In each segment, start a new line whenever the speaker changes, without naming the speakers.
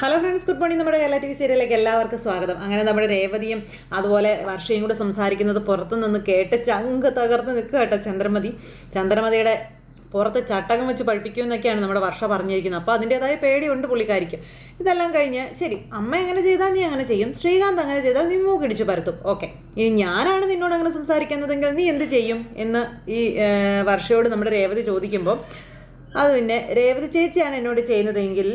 Hello friends good morning നമ്മുടെ Kerala T V സീരിയലിലേക്ക് എല്ലാവർക്കും സ്വാഗതം. അങ്ങനെ നമ്മുടെ രേവതിയും അതുപോലെ വർഷയും കൂടെ സംസാരിക്കുന്നത് പുറത്തു നിന്ന് കേട്ട് ചങ്ക് തകർന്ന് നിൽക്കുക കേട്ടോ ചന്ദ്രമതി. ചന്ദ്രമതിയുടെ പുറത്ത് ചട്ടകം വെച്ച് പഠിപ്പിക്കുമെന്നൊക്കെയാണ് നമ്മുടെ വർഷ പറഞ്ഞിരിക്കുന്നത്. അപ്പോൾ അതിന്റെതായ പേടിയുണ്ട് പുള്ളിക്കാരിക്ക്. ഇതെല്ലാം കഴിഞ്ഞ് ശരി അമ്മ എങ്ങനെ ചെയ്താൽ നീ അങ്ങനെ ചെയ്യും? ശ്രീകാന്ത് അങ്ങനെ ചെയ്താൽ നീ മൂക്കിടിച്ച് പരത്തും. ഓക്കെ. ഇനി ഞാനാണ് നിന്നോട് അങ്ങനെ സംസാരിക്കുന്നതെങ്കിൽ നീ എന്ത് ചെയ്യും? എന്ന് ഈ വർഷയോട് നമ്മുടെ രേവതി ചോദിക്കുമ്പോൾ അത് പിന്നെ രേവതി ചേച്ചിയാണ് എന്നോട് ചെയ്യുന്നതെങ്കിൽ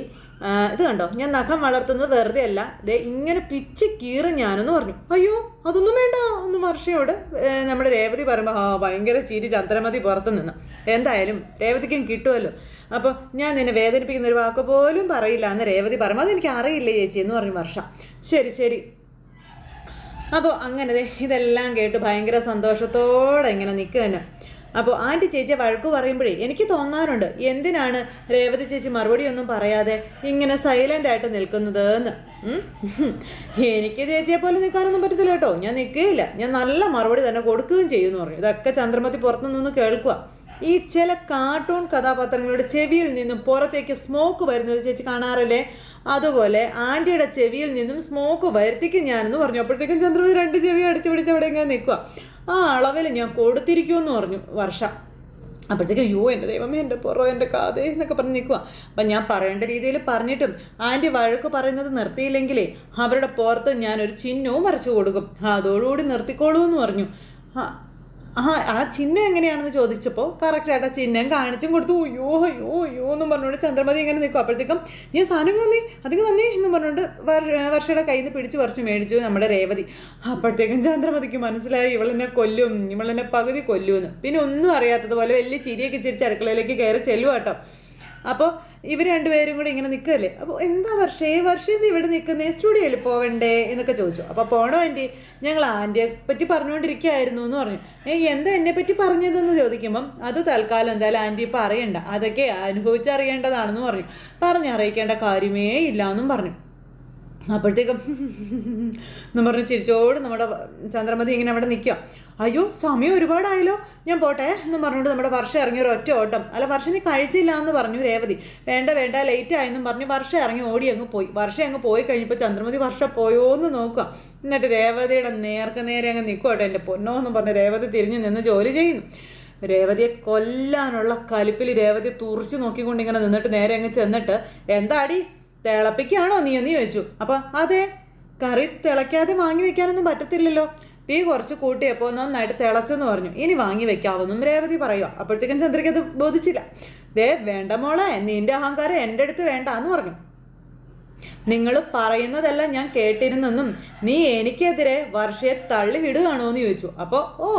ഇത് കണ്ടോ? ഞാൻ നഖം വളർത്തുന്നത് വെറുതെ അല്ല ദേ ഇങ്ങനെ പിച്ച് കീറി ഞാനെന്ന് പറഞ്ഞു. അയ്യോ അതൊന്നും വേണ്ട ഒന്ന് വർഷയോട് നമ്മുടെ രേവതി പറയുമ്പോൾ ആ ഭയങ്കര ചിരി ചന്ദ്രമതി പുറത്തു നിന്ന്. എന്തായാലും രേവതിക്കും കിട്ടുമല്ലോ അപ്പോൾ ഞാൻ നിന്നെ വേദനിപ്പിക്കുന്ന ഒരു വാക്ക് പോലും പറയില്ല എന്ന് രേവതി പറയുമ്പോൾ അതെനിക്ക് അറിയില്ല ചേച്ചി എന്ന് പറഞ്ഞു വർഷ. ശരി ശരി. അപ്പോൾ അങ്ങനെ ഇതെല്ലാം കേട്ട് ഭയങ്കര സന്തോഷത്തോടെ ഇങ്ങനെ നിൽക്കുക തന്നെ അപ്പോൾ ആന്റി ചേച്ചിയെ വഴക്കു പറയുമ്പോഴേ എനിക്ക് തോന്നാറുണ്ട് എന്തിനാണ് രേവതി ചേച്ചി മറുപടി ഒന്നും പറയാതെ ഇങ്ങനെ സൈലന്റ് ആയിട്ട് നിൽക്കുന്നത് എന്ന് എനിക്ക് ചേച്ചിയെ പോലെ നിൽക്കാനൊന്നും പറ്റത്തില്ല കേട്ടോ. ഞാൻ നിൽക്കുകയില്ല. ഞാൻ നല്ല മറുപടി തന്നെ കൊടുക്കുകയും ചെയ്യുമെന്ന് പറയും. ഇതൊക്കെ ചന്ദ്രമതി പുറത്തുനിന്ന് കേൾക്കുക ഈ ചില കാർട്ടൂൺ കഥാപാത്രങ്ങളുടെ ചെവിയിൽ നിന്നും പുറത്തേക്ക് സ്മോക്ക് വരുന്നത് ചേച്ചി കാണാറില്ലേ? അതുപോലെ ആന്റിയുടെ ചെവിയിൽ നിന്നും സ്മോക്ക് വരുത്തിക്കും ഞാനെന്ന് പറഞ്ഞു. അപ്പോഴത്തേക്കും ചന്ദ്രമതി രണ്ട് ചെവി അടിച്ചു പിടിച്ച് അവിടെ ഇങ്ങനെ നിൽക്കുക ആ അളവിൽ ഞാൻ കൊടുത്തിരിക്കുമെന്ന് പറഞ്ഞു വർഷ. അപ്പോഴത്തേക്ക് യു എന്റെ ദൈവമേ എന്റെ പുറം എന്റെ കാതേ എന്നൊക്കെ പറഞ്ഞ് നിൽക്കുക അപ്പം ഞാൻ പറയേണ്ട രീതിയിൽ പറഞ്ഞിട്ടും ആന്റി വഴക്ക് പറയുന്നത് നിർത്തിയില്ലെങ്കിലേ അവരുടെ പുറത്ത് ഞാനൊരു ചിഹ്നവും വരച്ചു കൊടുക്കും. അതോടുകൂടി നിർത്തിക്കോളൂ എന്ന് പറഞ്ഞു ആ ആ ചിഹ്നം എങ്ങനെയാണെന്ന് ചോദിച്ചപ്പോൾ കറക്റ്റ് ആയിട്ട് ആ ചിഹ്നം കാണിച്ചും കൊടുത്തു. അയ്യോ അയ്യോ അയ്യോ എന്നും പറഞ്ഞുകൊണ്ട് ചന്ദ്രമതി ഇങ്ങനെ നിൽക്കും. അപ്പോഴത്തേക്കും ഞാൻ സാധനം തന്നി അധികം തന്നി എന്നും പറഞ്ഞുകൊണ്ട് വർ- വർഷയുടെ കയ്യിൽ നിന്ന് പിടിച്ച് കുറച്ച് മേടിച്ചു നമ്മുടെ രേവതി. അപ്പോഴത്തേക്കും ചന്ദ്രമതിക്ക് മനസ്സിലായി ഇവളെന്നെ കൊല്ലും ഇവളെന്നെ പകുതി കൊല്ലുമെന്ന്. പിന്നെ ഒന്നും അറിയാത്തതുപോലെ വലിയ ചിരിയൊക്കെ ചിരിച്ച് അടുക്കളയിലേക്ക് കയറി ചെല്ലുക കേട്ടോ അപ്പോൾ ഇവർ രണ്ടുപേരും കൂടി ഇങ്ങനെ നിൽക്കല്ലേ അപ്പോൾ എന്താ വർഷേ? വർഷം ഇത് ഇവിടെ നിൽക്കുന്നേ സ്റ്റുഡിയോയിൽ പോവണ്ടേ? എന്നൊക്കെ ചോദിച്ചു. അപ്പോൾ പോണോ ആന്റി ഞങ്ങൾ ആന്റിയെ പറ്റി പറഞ്ഞുകൊണ്ടിരിക്കുകയായിരുന്നു എന്ന് പറഞ്ഞു. ഏ എന്താ എന്നെ പറ്റി പറഞ്ഞതെന്ന് ചോദിക്കുമ്പം അത് തൽക്കാലം എന്തായാലും ആന്റി പറയണ്ട. അതൊക്കെ അനുഭവിച്ചറിയേണ്ടതാണെന്ന് പറഞ്ഞു. പറഞ്ഞറിയിക്കേണ്ട കാര്യമേ ഇല്ല എന്നും പറഞ്ഞു. അപ്പോഴത്തേക്കും എന്ന് പറഞ്ഞ് ചിരിച്ചോട് നമ്മുടെ ചന്ദ്രമതി ഇങ്ങനെ അവിടെ നിൽക്കുക. അയ്യോ സമയം ഒരുപാടായല്ലോ. ഞാൻ പോട്ടെ എന്ന് പറഞ്ഞുകൊണ്ട് നമ്മുടെ വർഷം ഇറങ്ങി ഒരു ഒറ്റ ഓട്ടം. അല്ല വർഷം നീ കഴിച്ചില്ല എന്ന് പറഞ്ഞു രേവതി. വേണ്ട വേണ്ട ലേറ്റ് ആയെന്നും പറഞ്ഞു വർഷം ഇറങ്ങി ഓടി അങ്ങ് പോയി. വർഷം അങ്ങ് പോയി കഴിഞ്ഞപ്പോൾ ചന്ദ്രമതി വർഷം പോയോ എന്ന് നോക്കുക. എന്നിട്ട് രേവതിയുടെ നേർക്ക് നേരെ അങ്ങ് നിൽക്കോട്ടെ കേട്ടോ എന്റെ പൊന്നോ എന്ന് പറഞ്ഞ് രേവതി തിരിഞ്ഞ് നിന്ന് ജോലി ചെയ്യുന്നു. രേവതിയെ കൊല്ലാനുള്ള കലിപ്പിൽ രേവതി തുറച്ചു നോക്കിക്കൊണ്ട് ഇങ്ങനെ നിന്നിട്ട് നേരെ അങ്ങ് ചെന്നിട്ട് എന്താടി? തിളപ്പിക്കാണോ നീ? എന്ന് ചോദിച്ചു. അപ്പം അതെ. കറി തിളയ്ക്കാതെ വാങ്ങി വെക്കാനൊന്നും പറ്റത്തില്ലല്ലോ. തീ കുറച്ച് കൂട്ടിയപ്പോൾ നന്നായിട്ട് തിളച്ചെന്ന് പറഞ്ഞു. ഇനി വാങ്ങി വെക്കാവെന്നും രേവതി പറയുക അപ്പോഴത്തേക്കും ചന്ദ്രയ്ക്ക് അത് ബോധിച്ചില്ല. ദേ വേണ്ട മോളെ നിന്റെ അഹങ്കാരം എന്റെ അടുത്ത് വേണ്ട എന്ന് പറഞ്ഞു. നിങ്ങൾ പറയുന്നതെല്ലാം ഞാൻ കേട്ടിരുന്നെന്നും നീ എനിക്കെതിരെ വർഷയെ തള്ളി വിടുകയാണോ എന്ന് ചോദിച്ചു. അപ്പോൾ ഓ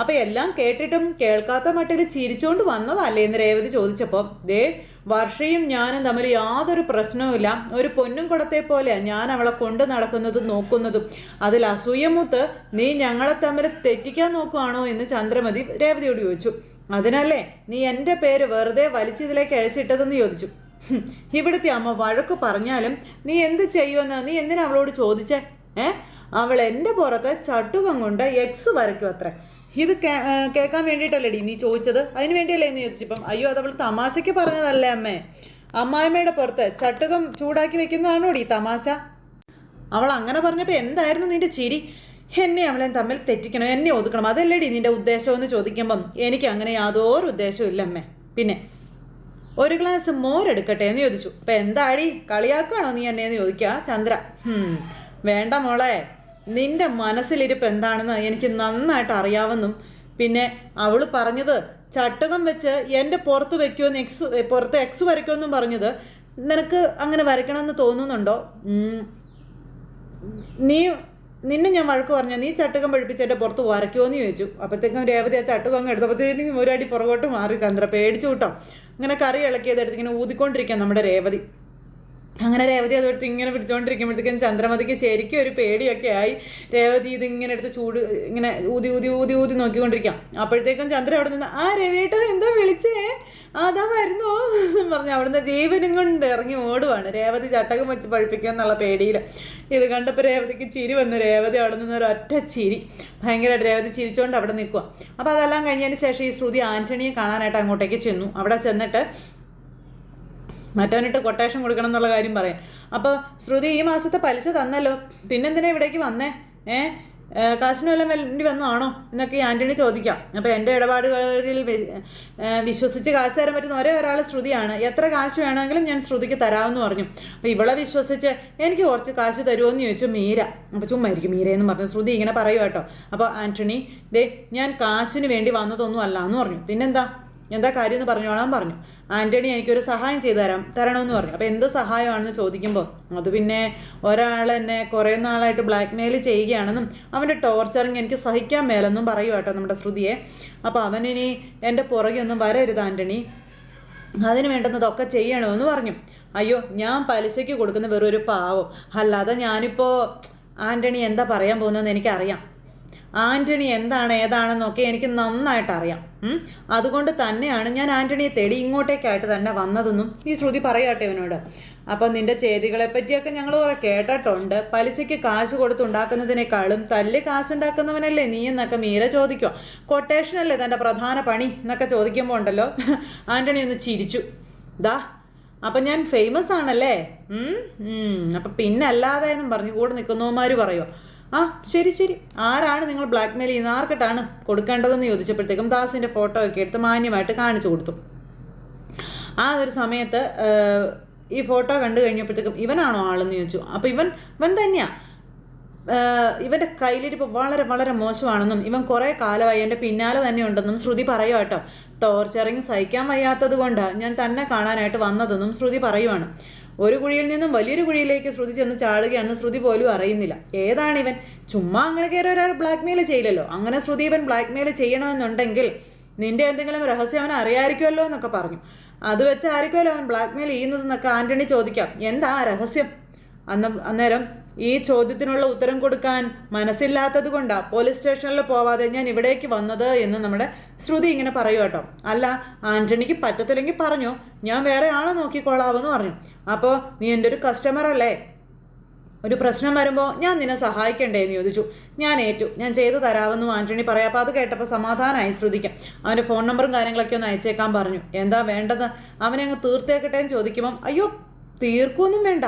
അപ്പോൾ എല്ലാം കേട്ടിട്ടും കേൾക്കാത്ത മട്ടിൽ ചിരിച്ചുകൊണ്ട് വന്നതല്ലേ എന്ന് രേവതി ചോദിച്ചപ്പോൾ ദേ വർഷയും ഞാനും തമ്മിൽ യാതൊരു പ്രശ്നവുമില്ല. ഒരു പൊന്നും കുടത്തെ പോലെ ഞാൻ അവളെ കൊണ്ടു നടക്കുന്നതും നോക്കുന്നതും. അതിൽ അസൂയമൂത്ത് നീ ഞങ്ങളെ തമ്മിൽ തെറ്റിക്കാൻ നോക്കുവാണോ എന്ന് ചന്ദ്രമതി രേവതിയോട് ചോദിച്ചു. അതിനല്ലേ നീ എന്റെ പേര് വെറുതെ വലിച്ചിതിലേക്ക് അഴിച്ചിട്ടതെന്ന് ചോദിച്ചു. ഇവിടുത്തെ അമ്മ വഴക്ക് പറഞ്ഞാലും നീ എന്ത് ചെയ്യുമെന്ന് നീ എന്തിനാ അവളോട് ചോദിച്ചേ? ഏ? അവൾ എന്റെ പുറത്ത് ചട്ടുകം കൊണ്ട് എക്സ് വരയ്ക്കും അത്രേ. ഇത് കേ- കേൾക്കാൻ വേണ്ടിയിട്ടല്ലേടി നീ ചോദിച്ചത്? അതിന് വേണ്ടിയല്ലേ എന്ന് ചോദിച്ചപ്പം അയ്യോ അത് അവൾ തമാശയ്ക്ക് പറഞ്ഞതല്ലേ അമ്മേ? അമ്മായിമ്മയുടെ പുറത്ത് ചട്ടുകം ചൂടാക്കി വെക്കുന്നതാണോ ഈ തമാശ? അവൾ അങ്ങനെ പറഞ്ഞപ്പോൾ എന്തായിരുന്നു നിന്റെ ചിരി? എന്നെ അവളെ തമ്മിൽ തെറ്റിക്കണം എന്നെ ഒതുക്കണം. അതല്ലേടി നിന്റെ ഉദ്ദേശം എന്ന് ചോദിക്കുമ്പം എനിക്ക് അങ്ങനെ യാതൊരു ഉദ്ദേശവും ഇല്ല അമ്മേ. പിന്നെ ഒരു ഗ്ലാസ് മോരെടുക്കട്ടെ എന്ന് ചോദിച്ചു. അപ്പം എന്താടി? കളിയാക്കുകയാണോ നീ എന്നെ എന്ന് ചോദിക്കുക ചന്ദ്ര. വേണ്ട മോളെ. നിന്റെ മനസ്സിലിരിപ്പ് എന്താണെന്ന് എനിക്ക് നന്നായിട്ട് അറിയാമെന്നും പിന്നെ അവൾ പറഞ്ഞത് ചട്ടുകം വെച്ച് എന്റെ പുറത്ത് വെക്കുമെന്ന് എക്സ് പുറത്ത് എക്സ് വരയ്ക്കുമെന്നും പറഞ്ഞത് നിനക്ക് അങ്ങനെ വരയ്ക്കണമെന്ന് തോന്നുന്നുണ്ടോ? നീ നിന്നെ ഞാൻ വഴക്ക് പറഞ്ഞ നീ ചട്ടുകം പഴിപ്പിച്ച് എന്റെ പുറത്ത് വരയ്ക്കുമോ എന്ന് ചോദിച്ചു. അപ്പോഴത്തേക്കും രേവതി ആ ചട്ടുകം അങ്ങ് എടുത്തപ്പോഴത്തേക്കും ഒരു അടി പുറകോട്ട് മാറി ചന്ദ്ര. പേടിച്ചു കൂട്ടോ. അങ്ങനെ കറി ഇളക്കിയതെടുത്ത് ഇങ്ങനെ ഊതിക്കൊണ്ടിരിക്കുക നമ്മുടെ രേവതി. അങ്ങനെ രേവതി അതെടുത്ത് ഇങ്ങനെ പിടിച്ചുകൊണ്ടിരിക്കുമ്പോഴത്തേക്കും ചന്ദ്രമതിക്ക് ശരിക്കും ഒരു പേടിയൊക്കെ ആയി. രേവതി ഇതിങ്ങനെ എടുത്ത് ചൂട് ഇങ്ങനെ ഊതി ഊതി ഊതി ഊതി നോക്കിക്കൊണ്ടിരിക്കാം. അപ്പോഴത്തേക്കും ചന്ദ്ര അവിടെ നിന്ന് ആ രവിയേട്ടൻ എന്താ വിളിച്ചേ? "ആ, അതാ വരുന്നോ? പറഞ്ഞു അവിടുന്ന് ജീവനും കൊണ്ട് ഇറങ്ങി ഓടുവാണ്. രേവതി ചട്ടകം വെച്ച് പഴിപ്പിക്കുക എന്നുള്ള പേടിയിൽ. ഇത് കണ്ടപ്പോൾ രേവതിക്ക് ചിരി വന്നു. രേവതി അവിടെ നിന്ന് ഒരു ഒറ്റ ചിരി. ഭയങ്കരമായിട്ട് രേവതി ചിരിച്ചുകൊണ്ട് അവിടെ നിൽക്കുക അപ്പോൾ അതെല്ലാം കഴിഞ്ഞതിന് ശേഷം ഈ ശ്രുതി ആന്റണിയെ കാണാനായിട്ട് അങ്ങോട്ടേക്ക് ചെന്നു. അവിടെ ചെന്നിട്ട് മറ്റവനിട്ട് കൊട്ടേഷൻ കൊടുക്കണം എന്നുള്ള കാര്യം പറയാം അപ്പോൾ ശ്രുതി ഈ മാസത്തെ പലിശ തന്നല്ലോ. പിന്നെന്തിനാ ഇവിടേക്ക് വന്നേ? ഏ? കാശിനെല്ലാം വേണ്ടി വന്നതാണോ? എന്നൊക്കെ ഈ ചോദിക്കാം. അപ്പോൾ എന്റെ ഇടപാടുകളിൽ വിശ്വസിച്ച് കാശ് തരാൻ പറ്റുന്ന ഒരേ ഒരാൾ ശ്രുതിയാണ്. എത്ര കാശ് വേണമെങ്കിലും ഞാൻ ശ്രുതിക്ക് തരാമെന്ന് പറഞ്ഞു. അപ്പോൾ ഇവളെ വിശ്വസിച്ച് എനിക്ക് കുറച്ച് കാശ് തരുമോയെന്ന് ചോദിച്ചു മീര. അപ്പോൾ ചുമ്മായിരിക്കും മീര എന്ന് പറഞ്ഞു. ശ്രുതി ഇങ്ങനെ പറയുക കേട്ടോ. അപ്പോൾ ആന്റണി ദേ ഞാൻ കാശിന് വേണ്ടി വന്നതൊന്നും അല്ല എന്ന് പറഞ്ഞു. പിന്നെന്താ? എന്താ കാര്യം എന്ന് പറഞ്ഞോളാൻ പറഞ്ഞു. ആന്റണി എനിക്കൊരു സഹായം ചെയ്തു തരാം തരണമെന്ന് പറഞ്ഞു. അപ്പോൾ എന്ത് സഹായമാണെന്ന് ചോദിക്കുമ്പോൾ അത് പിന്നെ ഒരാൾ എന്നെ കുറേ നാളായിട്ട് ബ്ലാക്ക് മെയിൽ ചെയ്യുകയാണെന്നും അവന്റെ ടോർച്ചറിങ് എനിക്ക് സഹിക്കാൻ മേലെന്നും പറയുക കേട്ടോ നമ്മുടെ ശ്രുതിയെ. അപ്പോൾ അവനിനി എന്റെ പുറകെ ഒന്നും വരരുത് ആന്റണി. അതിന് വേണ്ടുന്നതൊക്കെ ചെയ്യണമെന്ന് പറഞ്ഞു. അയ്യോ ഞാൻ പലിശയ്ക്ക് കൊടുക്കുന്ന വെറും ഒരു പാവം. അല്ലാതെ ഞാനിപ്പോൾ ആന്റണി എന്താ പറയാൻ പോകുന്നതെന്ന് എനിക്കറിയാം. ആന്റണി എന്താണ് ഏതാണെന്നൊക്കെ എനിക്ക് നന്നായിട്ട് അറിയാം. അതുകൊണ്ട് തന്നെയാണ് ഞാൻ ആന്റണിയെ തേടി ഇങ്ങോട്ടേക്കായിട്ട് തന്നെ വന്നതെന്നും ഈ ശ്രുതി പറയാട്ടെ ഇവനോട്. അപ്പം നിന്റെ ചെയ്തികളെ പറ്റിയൊക്കെ ഞങ്ങൾ കുറെ കേട്ടിട്ടുണ്ട്. പലിശയ്ക്ക് കാശ് കൊടുത്തുണ്ടാക്കുന്നതിനേക്കാളും തല്ല് കാശുണ്ടാക്കുന്നവനല്ലേ നീ എന്നൊക്കെ മീര ചോദിക്കുക കൊട്ടേഷനല്ലേ തന്റെ പ്രധാന പണി എന്നൊക്കെ ചോദിക്കുമ്പോൾ ഉണ്ടല്ലോ. ആന്റണി ഒന്ന് ചിരിച്ചു. ദാ അപ്പം ഞാൻ ഫേമസ് ആണല്ലേ. അപ്പം പിന്നല്ലാതെ എന്നും പറഞ്ഞു കൂടെ നിൽക്കുന്നവന്മാര് പറയുമോ ആ ശരി ശരി. ആരാണ് നിങ്ങൾ ബ്ലാക്ക് മെയിൽ ചെയ്യുന്നത്? ആർക്കിട്ടാണ് കൊടുക്കേണ്ടതെന്ന് ചോദിച്ചപ്പോഴത്തേക്കും ദാസിന്റെ ഫോട്ടോ ഒക്കെ എടുത്ത് മാന്യമായിട്ട് കാണിച്ചു കൊടുത്തു. ആ ഒരു സമയത്ത് ഈ ഫോട്ടോ കണ്ടു കഴിഞ്ഞപ്പോഴത്തേക്കും ഇവനാണോ ആളെന്ന് ചോദിച്ചു. അപ്പോൾ ഇവൻ ഇവൻ തന്നെയാണ് ഇവന്റെ കയ്യിലിരിപ്പ് വളരെ വളരെ മോശമാണെന്നും ഇവൻ കുറേ കാലമായി എന്റെ പിന്നാലെ തന്നെ ഉണ്ടെന്നും ശ്രുതി പറയുക കേട്ടോ. ടോർച്ചറിങ് സഹിക്കാൻ വയ്യാത്തത് കൊണ്ടാണ് ഞാൻ തന്നെ കാണാനായിട്ട് വന്നതെന്നും ശ്രുതി പറയുവാണ്. ഒരു കുഴിയിൽ നിന്നും വലിയൊരു കുഴിയിലേക്ക് ശ്രുതി ചെന്ന് ചാടുകയാണെന്ന് ശ്രുതി പോലും അറിയുന്നില്ല. ഏതാണ് ഇവൻ ചുമ്മാ അങ്ങനെ കയറി ഒരാൾ ബ്ലാക്ക് മെയിൽ ചെയ്യില്ലല്ലോ. അങ്ങനെ ശ്രുതി ഇവൻ ബ്ലാക്ക് മെയിൽ ചെയ്യണമെന്നുണ്ടെങ്കിൽ നിന്റെ എന്തെങ്കിലും രഹസ്യം അവൻ അറിയായിരിക്കുമല്ലോ എന്നൊക്കെ പറഞ്ഞു. അത് വെച്ച് ആയിരിക്കുമല്ലോ അവൻ ബ്ലാക്ക് മെയിൽ ചെയ്യുന്നതെന്നൊക്കെ ആന്റണി ചോദിക്കാം. എന്താ രഹസ്യം? അന്ന് അന്നേരം ഈ ചോദ്യത്തിനുള്ള ഉത്തരം കൊടുക്കാൻ മനസ്സില്ലാത്തത് കൊണ്ടാണ് പോലീസ് സ്റ്റേഷനിൽ പോവാതെ ഞാൻ ഇവിടേക്ക് വന്നത് എന്ന് നമ്മുടെ ശ്രുതി ഇങ്ങനെ പറയൂ കേട്ടോ അല്ല ആന്റണിക്ക് പറ്റത്തില്ലെങ്കിൽ പറഞ്ഞു. ഞാൻ വേറെ ആളെ നോക്കിക്കോളാവെന്ന് പറഞ്ഞു. അപ്പോൾ നീ എന്റെ ഒരു കസ്റ്റമർ അല്ലേ? ഒരു പ്രശ്നം വരുമ്പോൾ ഞാൻ നിന്നെ സഹായിക്കണ്ടേ എന്ന് ചോദിച്ചു. ഞാൻ ഏറ്റു. ഞാൻ ചെയ്തു തരാമെന്നും ആന്റണി പറയാം. അപ്പോൾ അത് കേട്ടപ്പോൾ സമാധാനമായി ശ്രദ്ധിക്കാം അവന്റെ ഫോൺ നമ്പറും കാര്യങ്ങളൊക്കെ ഒന്ന് അയച്ചേക്കാൻ പറഞ്ഞു. എന്താ വേണ്ടത്? അവനെ അങ്ങ് തീർത്തേക്കട്ടെ എന്ന് ചോദിക്കുമ്പം അയ്യോ തീർക്കൊന്നും വേണ്ട.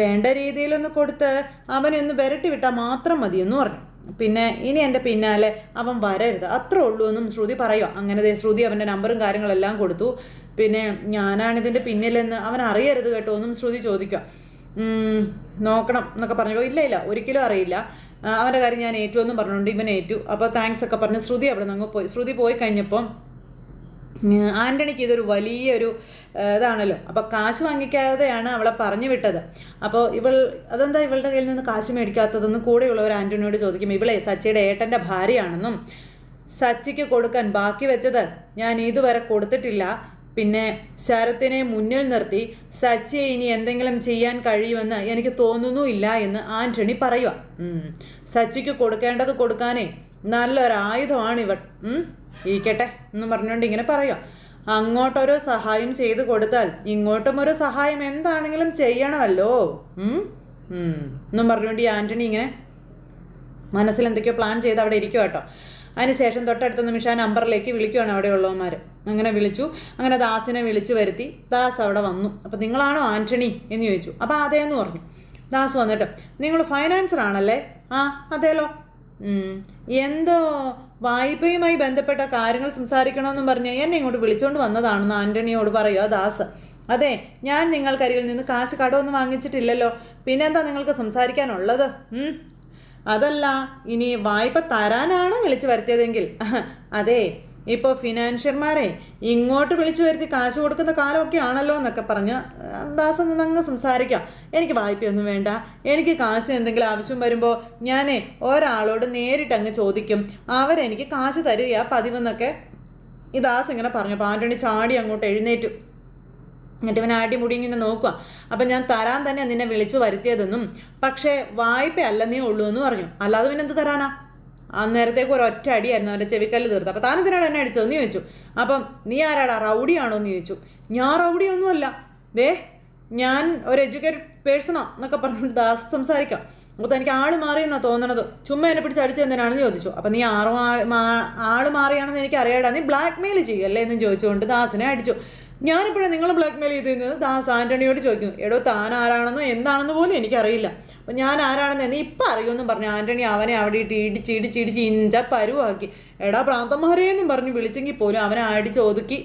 വേണ്ട രീതിയിലൊന്ന് കൊടുത്ത് അവനെ ഒന്ന് വിരട്ടി വിട്ടാൽ മാത്രം മതിയെന്ന് പറഞ്ഞു. പിന്നെ ഇനി എന്റെ പിന്നാലെ അവൻ വരരുത്. അത്രേ ഉള്ളൂ എന്നും ശ്രുതി പറയുക അങ്ങനെ ശ്രുതി അവന്റെ നമ്പറും കാര്യങ്ങളെല്ലാം കൊടുത്തു. പിന്നെ ഞാനാണിതിന്റെ പിന്നിലെന്ന് അവൻ അറിയരുത് കേട്ടോ എന്നും ശ്രുതി ചോദിക്കുക നോക്കണം എന്നൊക്കെ പറഞ്ഞപ്പോൾ ഇല്ല ഇല്ല ഒരിക്കലും അറിയില്ല. അവന്റെ കാര്യം ഞാൻ ഏറ്റു എന്നും പറഞ്ഞുകൊണ്ട് ഇവൻ ഏറ്റു. അപ്പോൾ താങ്ക്സ് ഒക്കെ പറഞ്ഞ് ശ്രുതി അവിടെ നിന്ന് അങ്ങ് പോയി. ശ്രുതി പോയി കഴിഞ്ഞപ്പം ആന്റണിക്ക് ഇതൊരു വലിയൊരു ഇതാണല്ലോ അപ്പോൾ കാശ് വാങ്ങിക്കാതെയാണ് അവളെ പറഞ്ഞു വിട്ടത് അപ്പോൾ ഇവൾ അതെന്താ ഇവളുടെ കയ്യിൽ നിന്ന് കാശ് മേടിക്കാത്തതെന്ന് കൂടെയുള്ളവർ ആന്റണിയോട് ചോദിക്കും ഇവളെ സച്ചിയുടെ ഏട്ടന്റെ ഭാര്യയാണെന്നും സച്ചിക്ക് കൊടുക്കാൻ ബാക്കി വെച്ചത് ഞാൻ ഇതുവരെ കൊടുത്തിട്ടില്ല പിന്നെ ശരത്തിനെ മുന്നിൽ നിർത്തി സച്ചിയെ ഇനി എന്തെങ്കിലും ചെയ്യാൻ കഴിയുമെന്ന് എനിക്ക് തോന്നുന്നുമില്ല എന്ന് ആന്റണി പറയുക. സച്ചിക്ക് കൊടുക്കേണ്ടത് കൊടുക്കാനേ നല്ലൊരു ആയുധമാണ് ഇവൾ. ഇരിക്കട്ടെ എന്ന് പറഞ്ഞുകൊണ്ട് ഇങ്ങനെ പറയാം അങ്ങോട്ടൊരു സഹായം ചെയ്തു കൊടുത്താൽ ഇങ്ങോട്ടും ഒരു സഹായം എന്താണെങ്കിലും ചെയ്യണമല്ലോ. എന്നും പറഞ്ഞുകൊണ്ട് ഈ ആന്റണി ഇങ്ങനെ മനസ്സിൽ എന്തൊക്കെയോ പ്ലാൻ ചെയ്ത് അവിടെ ഇരിക്കുക കേട്ടോ. അതിനുശേഷം തൊട്ടടുത്ത നിമിഷം ആ നമ്പറിലേക്ക് വിളിക്കുകയാണ് അവിടെ ഉള്ളവന്മാർ അങ്ങനെ വിളിച്ചു. അങ്ങനെ ദാസിനെ വിളിച്ചു വരുത്തി. ദാസ് അവിടെ വന്നു. അപ്പോൾ നിങ്ങളാണോ ആന്റണി എന്ന് ചോദിച്ചു. അപ്പോൾ അതേന്ന് പറഞ്ഞു. ദാസ് വന്നിട്ട് നിങ്ങൾ ഫൈനാൻസർ ആണല്ലേ? ആ അതേലോ. എന്തോ വായ്പയുമായി ബന്ധപ്പെട്ട കാര്യങ്ങൾ സംസാരിക്കണമെന്നും പറഞ്ഞ് എന്നെ ഇങ്ങോട്ട് വിളിച്ചുകൊണ്ട് വന്നതാണെന്ന് ആന്റണിയോട് പറയുക ദാസ്. അതെ ഞാൻ നിങ്ങൾക്കരികിൽ നിന്ന് കാശ് കടമൊന്നും വാങ്ങിച്ചിട്ടില്ലല്ലോ. പിന്നെന്താ നിങ്ങൾക്ക് സംസാരിക്കാനുള്ളത്. അതല്ല ഇനി വായ്പ തരാനാണ് വിളിച്ചു വരുത്തിയതെങ്കിൽ. അതെ ഇപ്പോൾ ഫിനാൻഷ്യർമാരെ ഇങ്ങോട്ട് വിളിച്ചു വരുത്തി കാശ് കൊടുക്കുന്ന കാലമൊക്കെ ആണല്ലോ എന്നൊക്കെ പറഞ്ഞ് ദാസൻ അങ്ങ് സംസാരിക്കാം. എനിക്ക് വായ്പയൊന്നും വേണ്ട. എനിക്ക് കാശ് എന്തെങ്കിലും ആവശ്യം വരുമ്പോൾ ഞാനേ ഒരാളോട് നേരിട്ട് അങ്ങ് ചോദിക്കും. അവരെനിക്ക് കാശ് തരിക പതിവെന്നൊക്കെ ഈ ദാസ് ഇങ്ങനെ പറഞ്ഞു. അപ്പോൾ ആന്റണി ചാടി അങ്ങോട്ട് എഴുന്നേറ്റു. എന്നിട്ട് ഇവൻ അടിമുടി ഇങ്ങനെ നോക്കുക അപ്പം ഞാൻ തരാൻ തന്നെ നിന്നെ വിളിച്ചു വരുത്തിയതെന്നും പക്ഷേ വായ്പ അല്ലെന്നേ ഉള്ളൂ എന്ന് പറഞ്ഞു. അല്ലാതെ പിന്നെ എന്ത് തരാനാ? അന്നേരത്തേക്ക് ഒരു ഒറ്റ അടിയായിരുന്നു അവന്റെ ചെവിക്കല്ല് തീർത്ത്. അപ്പം താനെന്തിനാണ് എന്നെ അടിച്ചതെന്ന് ചോദിച്ചു. അപ്പം നീ ആരാടാ? റൗഡിയാണോ എന്ന് ചോദിച്ചു. ഞാൻ റൗഡിയൊന്നുമല്ല ദേ ഞാൻ ഒരു എഡ്യൂക്കേറ്റഡ് പേഴ്സണോ എന്നൊക്കെ പറഞ്ഞിട്ട് ദാസ് സംസാരിക്കാം. അപ്പോൾ തനിക്ക് ആൾ മാറിയെന്നാണ് തോന്നണത്. ചുമ്മാ എന്നെ പിടിച്ച് അടിച്ച് എന്തിനാണെന്ന് ചോദിച്ചു. അപ്പം നീ ആറ് ആൾ മാറിയാണെന്ന് എനിക്ക് അറിയാടാ നീ ബ്ലാക്ക് മെയിൽ ചെയ്യല്ലേ എന്ന് ചോദിച്ചുകൊണ്ട് ദാസിനെ അടിച്ചു. ഞാനിപ്പോഴും നിങ്ങൾ ബ്ലാക്ക്മെയിൽ ചെയ്തിരുന്നത് ദാസ് ആന്റണിയോട് ചോദിക്കുന്നു. എടോ താൻ ആരാണെന്നോ എന്താണെന്ന് പോലും എനിക്കറിയില്ല. അപ്പം ഞാൻ ആരാണെന്ന് നീ ഇപ്പം അറിയുമെന്നും പറഞ്ഞു. ആന്റണി അവനെ അവിടെ ഇട്ട് ഇടിച്ച് ഇടിച്ച് ഇടിച്ച് ഇഞ്ച പരുവാക്കി. എടാ പ്രാന്തന്മാരെയെന്നും പറഞ്ഞു വിളിച്ചെങ്കിൽ പോലും അവനെ അടിച്ച് ഒതുക്കി.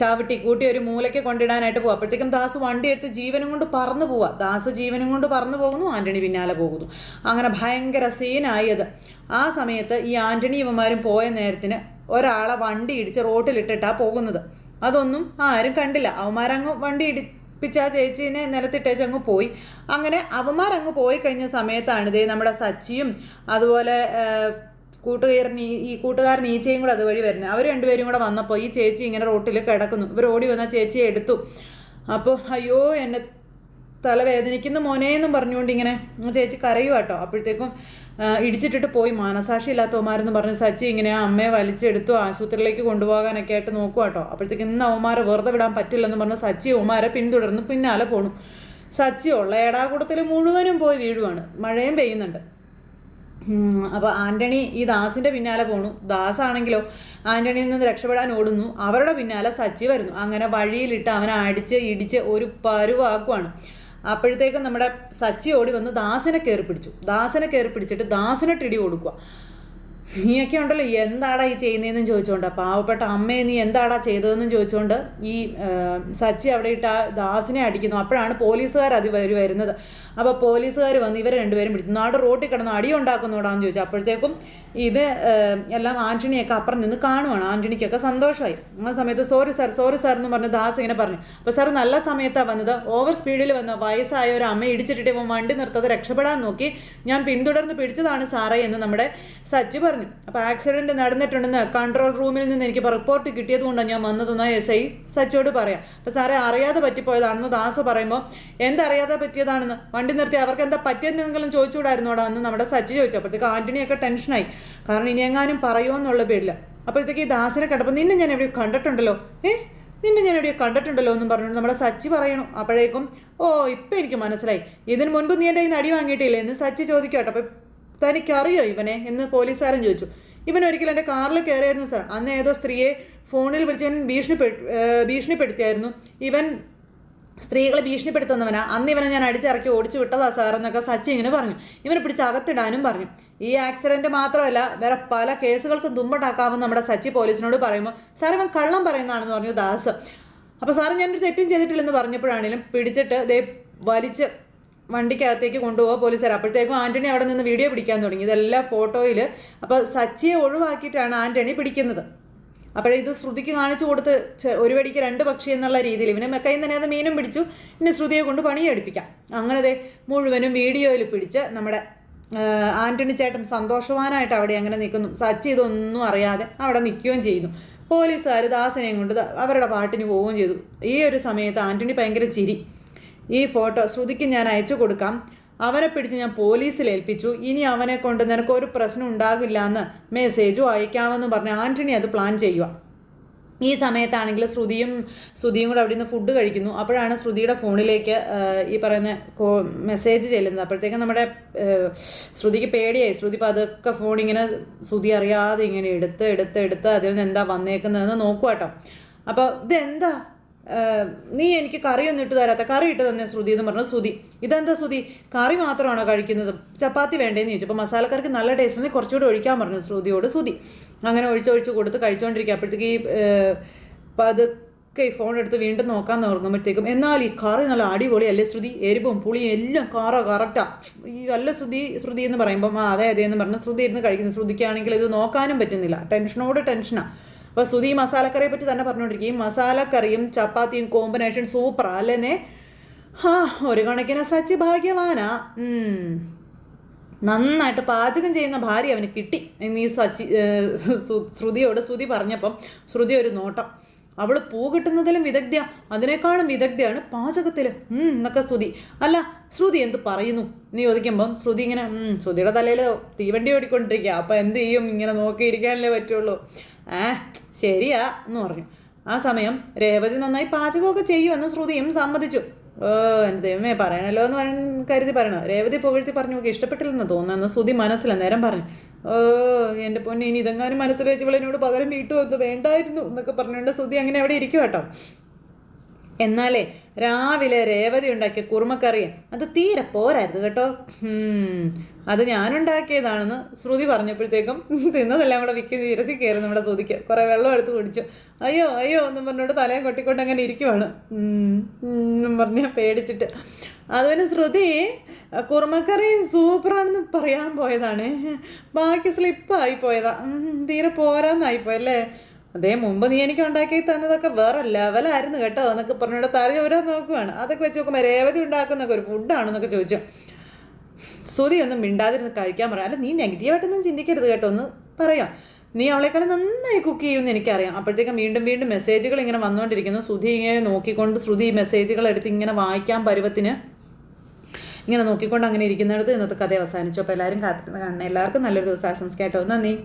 ചാവിട്ടി കൂട്ടി ഒരു മൂലയ്ക്ക് കൊണ്ടിടാനായിട്ട് പോകും അപ്പോഴത്തേക്കും ദാസ് വണ്ടി എടുത്ത് ജീവനും കൊണ്ട് പറന്നു പോവുക ദാസ് ജീവനും കൊണ്ട് പറന്നു പോകുന്നു ആന്റണി പിന്നാലെ പോകുന്നു. അങ്ങനെ ഭയങ്കര സീനായി അത്. ആ സമയത്ത് ഈ ആന്റണി ഇവന്മാരും പോയ നേരത്തിന് ഒരാളെ വണ്ടി ഇടിച്ച് റോട്ടിലിട്ടിട്ടാണ് പോകുന്നത്. അതൊന്നും ആരും കണ്ടില്ല. അവന്മാരങ്ങ് വണ്ടി ഇടിപ്പിച്ച ആ ചേച്ചീനെ നിലത്തിട്ടേച്ച് അങ്ങ് പോയി. അങ്ങനെ അവന്മാരങ്ങ് പോയി കഴിഞ്ഞ സമയത്താണ് ഇതേ നമ്മുടെ സച്ചിയും അതുപോലെ കൂട്ടുകാരൻ ഈ കൂട്ടുകാരൻ ഈച്ചയും കൂടെ അതുവഴി വരുന്നത്. അവർ രണ്ടുപേരും കൂടെ വന്നപ്പോൾ ഈ ചേച്ചി ഇങ്ങനെ റോട്ടിൽ കിടക്കുന്നു. ഇവർ ഓടി വന്ന ചേച്ചിയെ എടുത്തു. അപ്പോൾ അയ്യോ എന്നെ തലവേദനിക്കുന്ന മോനെയെന്നും പറഞ്ഞുകൊണ്ട് ഇങ്ങനെ ചേച്ചി കരയുവാട്ടോ. അപ്പോഴത്തേക്കും ഇടിച്ചിട്ടിട്ട് പോയി. മാനസാക്ഷി ഇല്ലാത്തവന്മാരെന്ന് പറഞ്ഞ് സച്ചി ഇങ്ങനെ അമ്മയെ വലിച്ചെടുത്തു ആശുപത്രിയിലേക്ക് കൊണ്ടുപോകാനൊക്കെ ആയിട്ട് നോക്കുക കേട്ടോ. അപ്പോഴത്തേക്ക് ഇന്ന് അവന്മാരെ വെറുതെ വിടാൻ പറ്റില്ലെന്ന് പറഞ്ഞ് സച്ചി അവന്മാരെ പിന്തുടർന്ന് പിന്നാലെ പോണു. സച്ചി ഉള്ള ഏടാകൂടത്തിൽ മുഴുവനും പോയി വീഴുവാണ്. മഴയും പെയ്യുന്നുണ്ട്. അപ്പോൾ ആന്റണി ഈ ദാസിന്റെ പിന്നാലെ പോണു. ദാസാണെങ്കിലോ ആന്റണിയിൽ നിന്ന് രക്ഷപ്പെടാൻ ഓടുന്നു. അവരുടെ പിന്നാലെ സച്ചി വരുന്നു. അങ്ങനെ വഴിയിലിട്ട് അവനെ അടിച്ച് ഇടിച്ച് ഒരു പരുവാക്കുവാണ്. അപ്പോഴത്തേക്കും നമ്മുടെ സച്ചി ഓടി വന്ന് ദാസനെ കയറി പിടിച്ചു. ദാസനെ കയറി പിടിച്ചിട്ട് ദാസനെ ടിടി കൊടുക്കുക. നീയൊക്കെ ഉണ്ടല്ലോ എന്താടാ ഈ ചെയ്യുന്നതെന്നും ചോദിച്ചുകൊണ്ട് പാവപ്പെട്ട അമ്മയെ നീ എന്താടാ ചെയ്തതെന്നും ചോദിച്ചുകൊണ്ട് ഈ സച്ചി അവിടെ ഇട്ട് ആ ദാസിനെ അടിക്കുന്നു. അപ്പോഴാണ് പോലീസുകാർ അത് വരി വരുന്നത്. അപ്പോൾ പോലീസുകാർ വന്ന് ഇവരെ രണ്ടുപേരും പിടിച്ചു. നാട് റോട്ടിൽ കിടന്ന് അടി ഉണ്ടാക്കുന്നോടാന്ന് ചോദിച്ചു. അപ്പോഴത്തേക്കും ഇത് എല്ലാം ആന്റണിയൊക്കെ അപ്പുറം നിന്ന് കാണുവാണ്. ആന്റണിക്കൊക്കെ സന്തോഷമായി. ആ സമയത്ത് സോറി സാർ സോറി സാർ എന്ന് പറഞ്ഞ് ദാസ് ഇങ്ങനെ പറഞ്ഞു. അപ്പോൾ സാർ നല്ല സമയത്താണ് വന്നത്. ഓവർ സ്പീഡിൽ വന്ന വയസ്സായ ഒരു അമ്മ ഇടിച്ചിട്ടിട്ട് ഇവൻ വണ്ടി നിർത്താതെ രക്ഷപ്പെടാൻ നോക്കി. ഞാൻ പിന്തുടർന്ന് പിടിച്ചതാണ് സാറേ എന്ന് നമ്മുടെ സജ്ജു പറഞ്ഞു. അപ്പോൾ ആക്സിഡന്റ് നടന്നിട്ടുണ്ടെന്ന് കൺട്രോൾ റൂമിൽ നിന്ന് എനിക്ക് റിപ്പോർട്ട് കിട്ടിയത് കൊണ്ടാണ് ഞാൻ വന്നതെന്ന് എസ് ഐ സച്ചോട് പറയാം. അപ്പോൾ സാറേ അറിയാതെ പറ്റിപ്പോയതാണെന്ന് ദാസ് പറയുമ്പോൾ എന്തറിയാതെ പറ്റിയതാണെന്ന്? വണ്ടി നിർത്തി അവർക്ക് എന്താ പറ്റിയെന്നെങ്കിലും ചോദിച്ചുകൂടായിരുന്നോടാ? എന്ന് നമ്മുടെ സച്ചി ചോദിച്ചു. അപ്പോഴത്തേക്ക് ആന്റണിയൊക്കെ ടെൻഷനായി. കാരണം ഇനിയെങ്ങാനും പറയുമോ എന്നുള്ള പേരില്ല അപ്പോഴത്തേക്ക് ഈ ദാസിനെ കണ്ടപ്പോൾ നിന്നെ ഞാൻ എവിടെയോ കണ്ടിട്ടുണ്ടല്ലോ. ഏ? നിന്നെ ഞാൻ എവിടെയോ കണ്ടിട്ടുണ്ടല്ലോ എന്നും പറഞ്ഞു നമ്മുടെ സച്ചി പറയണു. അപ്പോഴേക്കും ഓ ഇപ്പം എനിക്ക് മനസ്സിലായി. ഇതിന് മുൻപ് നീ എന്റെ ഈ നടി വാങ്ങിയിട്ടില്ലേ? എന്ന് സച്ചി ചോദിക്കട്ടോ അപ്പം തനിക്കറിയോ ഇവനെ എന്ന് പോലീസുകാരൻ ചോദിച്ചു. ഇവൻ ഒരിക്കലും എന്റെ കാറിൽ കയറിയായിരുന്നു സാർ. അന്ന് ഏതോ സ്ത്രീയെ ഫോണിൽ വിളിച്ച് ഞാൻ ഭീഷണിപ്പെ ഭീഷണിപ്പെടുത്തിയായിരുന്നു. ഇവൻ സ്ത്രീകളെ ഭീഷണിപ്പെടുത്തുന്നവനാ. അന്ന് ഇവനെ ഞാൻ അടിച്ചിറക്കി ഓടിച്ചു വിട്ടതാ സാർ എന്നൊക്കെ സച്ചി ഇങ്ങനെ പറഞ്ഞു. ഇവനെ പിടിച്ച് അകത്തിടാനും പറഞ്ഞു. ഈ ആക്സിഡന്റ് മാത്രമല്ല വേറെ പല കേസുകൾക്കും തുമ്പട്ടാക്കാമെന്ന് നമ്മുടെ സച്ചി പോലീസിനോട് പറയുമ്പോൾ സാർ ഇവൻ കള്ളം പറയുന്നതാണെന്ന് പറഞ്ഞു ദാസ്. അപ്പോൾ സാറ് ഞാനൊരു തെറ്റും ചെയ്തിട്ടില്ലെന്ന് പറഞ്ഞപ്പോഴാണെങ്കിലും പിടിച്ചിട്ട് ദേ വലിച്ച് വണ്ടിക്കകത്തേക്ക് കൊണ്ടുപോകുക പോലീസുകാർ. അപ്പോഴത്തേക്കും ആന്റണി അവിടെ നിന്ന് വീഡിയോ പിടിക്കാൻ തുടങ്ങി. ഇതെല്ലാം ഫോട്ടോയിൽ അപ്പോൾ സച്ചിയെ ഒഴിവാക്കിയിട്ടാണ് ആന്റണി പിടിക്കുന്നത്. അപ്പോഴേ ഇത് ശ്രുതിക്ക് കാണിച്ചു കൊടുത്ത് ഒരു വടിക്ക് രണ്ട് പക്ഷി എന്നുള്ള രീതിയിൽ. ഇവനെ മെക്കയിൽ തന്നെ അത് മീനും പിടിച്ചു. പിന്നെ ശ്രുതിയെ കൊണ്ട് പണിയെടുപ്പിക്കാം അങ്ങനെ ദേ മുഴുവനും വീഡിയോയിൽ പിടിച്ച് നമ്മുടെ ആന്റണി ചേട്ടൻ സന്തോഷവാനായിട്ട് അവിടെ അങ്ങനെ നിൽക്കുന്നു. സച്ചി ഇതൊന്നും അറിയാതെ അവിടെ നിൽക്കുകയും ചെയ്യുന്നു. പോലീസുകാർ ദാസനെയും കൊണ്ട് അവരുടെ പാട്ടിന് പോവുകയും ചെയ്തു. ഈ ഒരു സമയത്ത് ആന്റണി ഭയങ്കര ചിരി. ഈ ഫോട്ടോ ശ്രുതിക്ക് ഞാൻ അയച്ചു കൊടുക്കാം. അവനെ പിടിച്ച് ഞാൻ പോലീസിൽ ഏൽപ്പിച്ചു. ഇനി അവനെ കൊണ്ട് നിനക്ക് ഒരു പ്രശ്നം ഉണ്ടാകില്ല എന്ന് മെസ്സേജും അയക്കാമെന്ന് പറഞ്ഞ് ആന്റണി അത് പ്ലാൻ ചെയ്യുക ഈ സമയത്താണെങ്കിൽ ശ്രുതിയും ശ്രുതിയും കൂടെ അവിടെ നിന്ന് ഫുഡ് കഴിക്കുന്നു. അപ്പോഴാണ് ശ്രുതിയുടെ ഫോണിലേക്ക് ഈ പറയുന്ന മെസ്സേജ് ചെല്ലുന്നത്. അപ്പോഴത്തേക്കും നമ്മുടെ ശ്രുതിക്ക് പേടിയായി. ശ്രുതി പതുക്കെ ഫോൺ ഇങ്ങനെ ശ്രുതി അറിയാതെ ഇങ്ങനെ എടുത്ത് എടുത്ത് എടുത്ത് അതിൽ നിന്ന് എന്താ വന്നേക്കുന്നതെന്ന് നോക്കുക കേട്ടോ അപ്പോൾ ഇതെന്താ? നീ എനിക്ക് കറി ഒന്നും ഇട്ട് തരാത്ത. കറി ഇട്ട് തന്നെ ശ്രുതി എന്ന് പറഞ്ഞു ശ്രുതി. ഇതെന്താ ശ്രുതി? കറി മാത്രമാണോ കഴിക്കുന്നത്? ചപ്പാത്തി വേണ്ടേന്ന് ചോദിച്ചു. അപ്പോൾ മസാലക്കറിക്ക് നല്ല ടേസ്റ്റ് നീ കുറച്ചുകൂടി ഒഴിക്കാൻ പറഞ്ഞു ശ്രുതിയോട് ശ്രുതി. അങ്ങനെ ഒഴിച്ചൊഴിച്ച് കൊടുത്ത് കഴിച്ചുകൊണ്ടിരിക്കുക അപ്പോഴത്തേക്ക് ഈ പതുക്കെ ഫോൺ എടുത്ത് വീണ്ടും നോക്കാൻ തുടങ്ങുമ്പോഴത്തേക്കും എന്നാൽ ഈ കറി നല്ല അടിപൊളി അല്ലേ ശ്രുതി? എരിവും പുളിയും എല്ലാം കാറ കറക്റ്റാ ഈ നല്ല ശ്രുതി ശ്രുതി എന്ന് പറയുമ്പം ആ അതെ അതെ എന്ന് പറഞ്ഞ് ശ്രുതി ഇരുന്ന് കഴിക്കുന്നു. ശ്രുതിക്കാണെങ്കിൽ ഇത് നോക്കാനും പറ്റുന്നില്ല. ടെൻഷനോട് ടെൻഷനാണ് അപ്പോൾ സുധി മസാലക്കറിയെ പറ്റി തന്നെ പറഞ്ഞുകൊണ്ടിരിക്കും മസാലക്കറിയും ചപ്പാത്തിയും കോമ്പിനേഷൻ സൂപ്പറാ അല്ലേ ഹാ ഒരു കണക്കിന് സച്ചി ഭാഗ്യവാനാ. നന്നായിട്ട് പാചകം ചെയ്യുന്ന ഭാര്യ അവന് കിട്ടി. ഇന്ന് ഈ സച്ചി ശ്രുതിയോട് ശ്രുതി പറഞ്ഞപ്പം ശ്രുതി ഒരു നോട്ടം. അവൾ പൂ കിട്ടുന്നതിലും വിദഗ്ധ അതിനേക്കാളും വിദഗ്ധയാണ് പാചകത്തിൽ എന്നൊക്കെ ശ്രുതി. അല്ല ശ്രുതി എന്ത് പറയുന്നു? നീ ചോദിക്കുമ്പം ശ്രുതി ഇങ്ങനെ "ഉം, ശ്രുതിയുടെ തലയിൽ തീവണ്ടി ഓടിക്കൊണ്ടിരിക്കുക അപ്പം എന്ത് ചെയ്യും? ഇങ്ങനെ നോക്കിയിരിക്കാനല്ലേ പറ്റുള്ളൂ. ആ ശരിയാ എന്ന് പറഞ്ഞു. ആ സമയം രേവതി നന്നായി പാചകമൊക്കെ ചെയ്യുമെന്ന് ശ്രുതിയും സമ്മതിച്ചു. ഓ എന്റെ ദൈവമേ പറയണല്ലോ എന്ന് പറയാൻ കരുതി പറയണോ. രേവതി പുകഴ്ത്തി പറഞ്ഞു ഇഷ്ടപ്പെട്ടില്ലെന്ന് തോന്നുന്നു ശ്രുതി മനസ്സിലെ നേരം പറഞ്ഞു. ഓ എന്റെ പൊന്നെ ഇനി ഇതെങ്ങാനും മനസ്സിൽ വെച്ച് ഇവളെന്നോട് പകരം വീട്ടു വന്നു വേണ്ടായിരുന്നു എന്നൊക്കെ പറഞ്ഞുകൊണ്ട് സുധി അങ്ങനെ അവിടെ ഇരിക്കും കേട്ടോ. എന്നാലേ രാവിലെ രേവതി ഉണ്ടാക്കിയ കുറുമക്കറി അത് തീരെ പോരായിരുന്നു കേട്ടോ. അത് ഞാനുണ്ടാക്കിയതാണെന്ന് ശ്രുതി പറഞ്ഞപ്പോഴത്തേക്കും തിന്നതെല്ലാം കൂടെ വിക്കി നിരസി കയറി നമ്മുടെ ശ്രുതിക്ക്. കുറേ വെള്ളം എടുത്ത് കുടിച്ചു. അയ്യോ അയ്യോ എന്നും പറഞ്ഞുകൊണ്ട് തലയും കൊട്ടിക്കൊണ്ട് അങ്ങനെ ഇരിക്കുവാണ്. എന്നും പറഞ്ഞ് പേടിച്ചിട്ട്. അതുപോലെ ശ്രുതി കുറുമക്കറി സൂപ്പറാണെന്ന് പറയാൻ പോയതാണ്. ബാക്കി സ്ലിപ്പായി പോയതാ. തീരെ പോരാന്നായി പോയല്ലേ? അതേ മുമ്പ് നീ എനിക്ക് ഉണ്ടാക്കി തന്നതൊക്കെ വേറെ ലെവലായിരുന്നു കേട്ടോ എന്നൊക്കെ പറഞ്ഞിട്ട് തറി ഓരോ നോക്കുവാണ്. അതൊക്കെ വെച്ച് നോക്കുമ്പോൾ രേവതി ഉണ്ടാക്കുന്നൊക്കെ ഒരു ഫുഡാണെന്നൊക്കെ ചോദിച്ചു. ശ്രുതി ഒന്നും മിണ്ടാതിരുന്ന് കഴിക്കാൻ പറയാം അല്ല നീ നെഗറ്റീവായിട്ടൊന്നും ചിന്തിക്കരുത് കേട്ടോ ഒന്ന് പറയാം. നീ അവളെക്കാളും നന്നായി കുക്ക് ചെയ്യുമെന്ന് എനിക്കറിയാം. അപ്പോഴത്തേക്കും വീണ്ടും വീണ്ടും മെസ്സേജുകൾ ഇങ്ങനെ വന്നുകൊണ്ടിരിക്കുന്നു ശ്രുതി ഇങ്ങനെ നോക്കിക്കൊണ്ട് ശ്രുതി മെസ്സേജുകൾ എടുത്ത് ഇങ്ങനെ വായിക്കാൻ പരുവത്തിന് ഇങ്ങനെ നോക്കിക്കൊണ്ട് അങ്ങനെ ഇരിക്കുന്നിടത്ത് ഇന്നത്തെ കഥ അവസാനിച്ചു. അപ്പോൾ എല്ലാവരും കാത്തിരുന്ന് കാണണം. എല്ലാവർക്കും നല്ലൊരു ദിവസം. ആശംസിക്കാട്ടോ നന്ദി.